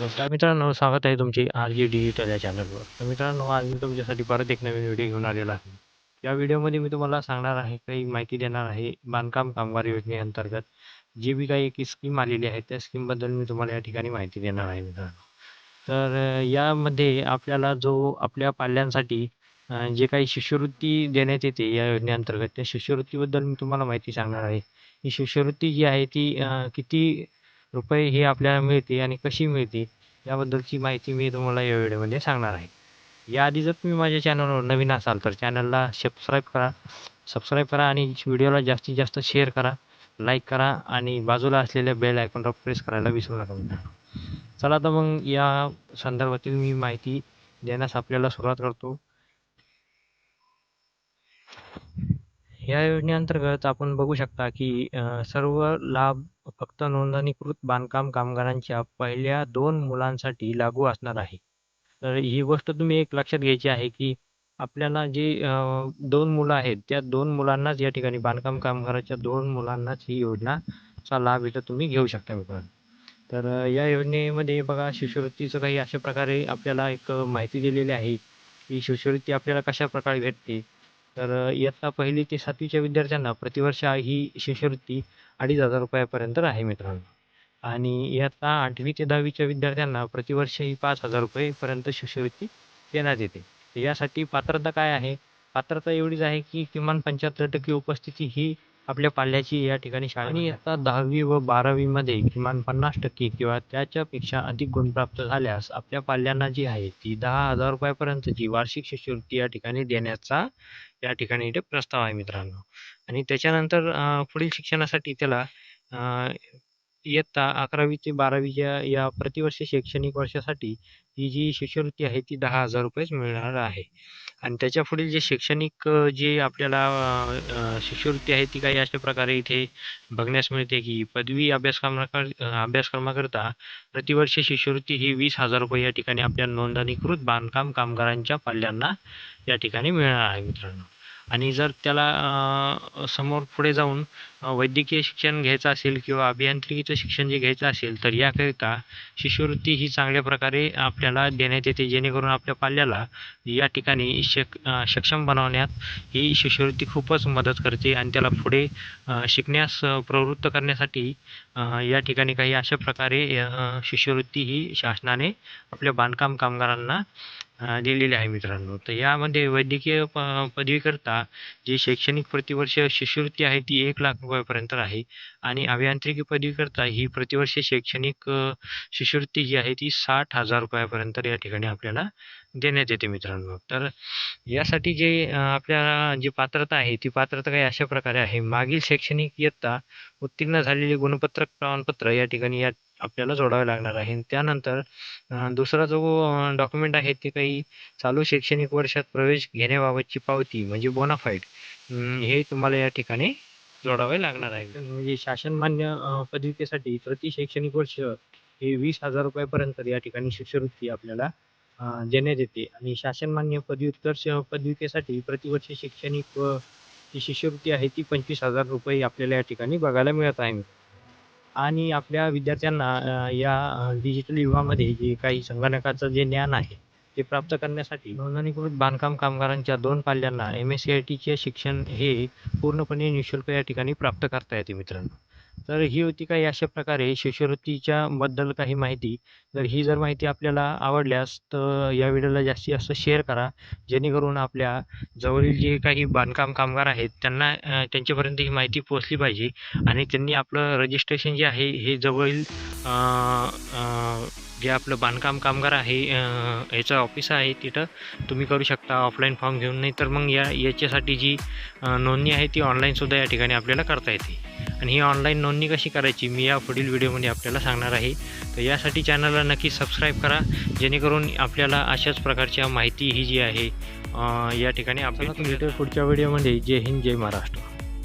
नमस्कार मित्रांनो स्वागत आहे तुमची आर जी डिजिटल या चॅनलवर. तर मित्रांनो आज मी तुमच्यासाठी परत एक नवीन व्हिडिओ घेऊन आलेला आहे. या व्हिडिओमध्ये मी तुम्हाला सांगणार आहे काही माहिती देणार आहे बांधकाम कामगार योजनेअंतर्गत. जी बी काही एक स्कीम आलेली आहे त्या स्कीमबद्दल मी तुम्हाला या ठिकाणी माहिती देणार आहे मित्रांनो. तर यामध्ये आपल्याला जो आपल्या पाल्यांसाठी जे काही शिष्यवृत्ती देण्यात येते या योजनेअंतर्गत त्या शिष्यवृत्तीबद्दल मी तुम्हाला माहिती सांगणार आहे. ही शिष्यवृत्ती जी आहे ती किती रुपये ही आपल्याला मिळते आणि कशी मिळते याबद्दलची माहिती मी तुम्हाला या व्हिडिओमध्ये सांगणार आहे. याआधी जर तुम्ही माझ्या चॅनलवर नवीन असाल तर चॅनलला सबस्क्राईब करा. सबस्क्राईब करा आणि व्हिडिओला जास्तीत जास्त शेअर करा लाईक करा आणि बाजूला असलेल्या बेल आयकॉनवर प्रेस करायला विसरू नका चला तर मग या संदर्भातील मी माहिती देण्यास आपल्याला सुरुवात करतो. या योजनेअंतर्गत आपण बघू शकता की सर्व लाभ फक्त नोंदणीकृत बांधकाम कामगारांच्या पहिल्या दोन मुलांसाठी लागू असणार आहे. तर ही गोष्ट तुम्ही एक लक्षात घ्यायची आहे की आपल्याला जी दोन मुलं आहेत त्या दोन मुलांनाच या ठिकाणी बांधकाम कामगाराच्या दोन मुलांनाच ही योजनाचा लाभ इथं तुम्ही घेऊ शकता मित्रांनो तर या योजनेमध्ये बघा शिष्यवृत्तीचं काही अशा प्रकारे आपल्याला एक माहिती दिलेली आहे की शिष्यवृत्ती आपल्याला कशा प्रकारे भेटते? तर इयत्ता पहिली ते सातवीच्या विद्यार्थ्यांना प्रतिवर्ष ही शिष्यवृत्ती अडीच हजार रुपयापर्यंत आहे मित्रांनो. आणि इयत्ता आठवी ते दहावीच्या विद्यार्थ्यांना प्रतिवर्ष ही पाच हजार रुपयेपर्यंत शिष्यवृत्ती देण्यात येते. तर यासाठी पात्रता काय आहे? पात्रता एवढीच आहे की किमान पंच्याहत्तर टक्के उपस्थिती ही आपल्या पाल्याची या ठिकाणी शाळा आणि इयत्ता दहावी व बारावीमध्ये किमान पन्नास टक्के किंवा त्याच्यापेक्षा अधिक गुण प्राप्त झाल्यास आपल्या पाल्यांना जी आहे ती दहा हजार रुपयापर्यंतची वार्षिक शिष्यवृत्ती या ठिकाणी देण्याचा या ठिकाणी इथे प्रस्ताव आहे मित्रांनो. आणि त्याच्यानंतर पुढील शिक्षणासाठी त्याला अ, इयत्ता अकरावी ते बारावीच्या या प्रतिवर्षी शैक्षणिक वर्षासाठी ही जी शिष्यवृत्ती आहे ती दहा हजार रुपयेच मिळणार आहे. आणि त्याच्या पुढील जे शैक्षणिक जे आपल्याला शिष्यवृत्ती आहे ती काही अशा प्रकारे इथे बघण्यास मिळते की पदवी अभ्यासक्रमाकर अभ्यासक्रमाकरता प्रतिवर्ष शिष्यवृत्ती ही वीस हजार रुपये या ठिकाणी आपल्या नोंदणीकृत बांधकाम कामगारांच्या पाल्यांना या ठिकाणी मिळणार आहे मित्रांनो. आणि जर त्याला समोर पुढे जाऊन वैद्यकीय शिक्षण घ्यायचं असेल किंवा अभियांत्रिकीचं शिक्षण जे घ्यायचं असेल तर याकरिता शिष्यवृत्ती ही चांगल्या प्रकारे आपल्याला देण्यात येते जेणेकरून आपल्या पाल्याला या ठिकाणी शक सक्षम बनवण्यात ही शिष्यवृत्ती खूपच मदत करते आणि त्याला पुढे शिकण्यास प्रवृत्त करण्यासाठी या ठिकाणी काही अशा प्रकारे शिष्यवृत्ती ही शासनाने आपल्या बांधकाम कामगारांना दिलेली आहे मित्रांनो. तर यामध्ये वैद्यकीय प पदवीकरता जी शैक्षणिक प्रतिवर्ष शिष्यवृत्ती आहे ती एक लाख रुपयापर्यंत आहे. आणि अभियांत्रिकी पदवीकरता ही प्रतिवर्ष शैक्षणिक शिष्यवृत्ती जी आहे ती साठ हजार रुपयापर्यंत या ठिकाणी आपल्याला देण्यात येते मित्रांनो. तर यासाठी जे आपल्याला जी पात्रता आहे ती पात्रता काही अशा प्रकारे आहे. मागील शैक्षणिक इयत्ता उत्तीर्ण झालेले गुणपत्रक प्रमाणपत्र या ठिकाणी या आपल्याला जोडावे लागणार आहे. त्यानंतर दुसरा जो डॉक्युमेंट आहे ते काही चालू शैक्षणिक वर्षात प्रवेश घेण्याबाबतची पावती म्हणजे बोनाफाईड हे तुम्हाला या ठिकाणी जोडावे लागणार आहे. म्हणजे शासनमान्य पदवीकेसाठी पदविकेसाठी प्रति शैक्षणिक वर्ष हे वीस हजार रुपयापर्यंत या ठिकाणी शिष्यवृत्ती आपल्याला देण्यात येते. आणि शासनमान्य पदव्युत्तर पदविकेसाठी प्रतिवर्ष शैक्षणिक जी शिष्यवृत्ती आहे ती पंचवीस हजार रुपये आपल्याला या ठिकाणी बघायला मिळत आहे. आणि आपल्या विद्यार्थ्यांना या डिजिटल युगामध्ये जे काही संगणकाचं जे ज्ञान आहे ते प्राप्त करण्यासाठी नोंदणीकृत बांधकाम कामगारांच्या दोन पाल्यांना एम एस सी आय टीचे शिक्षण हे पूर्णपणे निःशुल्क या ठिकाणी प्राप्त करता येते मित्रांनो. तर ही होती काही अशा प्रकारे शिष्यवृत्तीच्या बद्दल काही माहिती. तर ही जर माहिती आपल्याला आवडल्यास तर या व्हिडिओला जास्तीत जास्त शेअर करा. जेणेकरून आपल्या जवळील जे काही बांधकाम कामगार आहेत त्यांना त्यांच्यापर्यंत ही माहिती पोहोचली पाहिजे आणि त्यांनी आपलं रजिस्ट्रेशन जे आहे हे जवळील जे आपलं बांधकाम कामगार आहे याचं ऑफिस आहे तिथं तुम्ही करू शकता ऑफलाईन फॉर्म घेऊन. नाही तर मग या याच्यासाठी जी नोंदणी आहे ती ऑनलाईनसुद्धा या ठिकाणी आपल्याला करता येते. आणि ही ऑनलाईन नोंदणी कशी करायची मी या पुढील व्हिडिओमध्ये आपल्याला सांगणार आहे. तर यासाठी चॅनलला नक्की सबस्क्राईब करा जेणेकरून आपल्याला अशाच प्रकारच्या माहिती ही जी आहे या ठिकाणी आपल्याला पुढच्या व्हिडिओमध्ये जय हिंद जय महाराष्ट्र.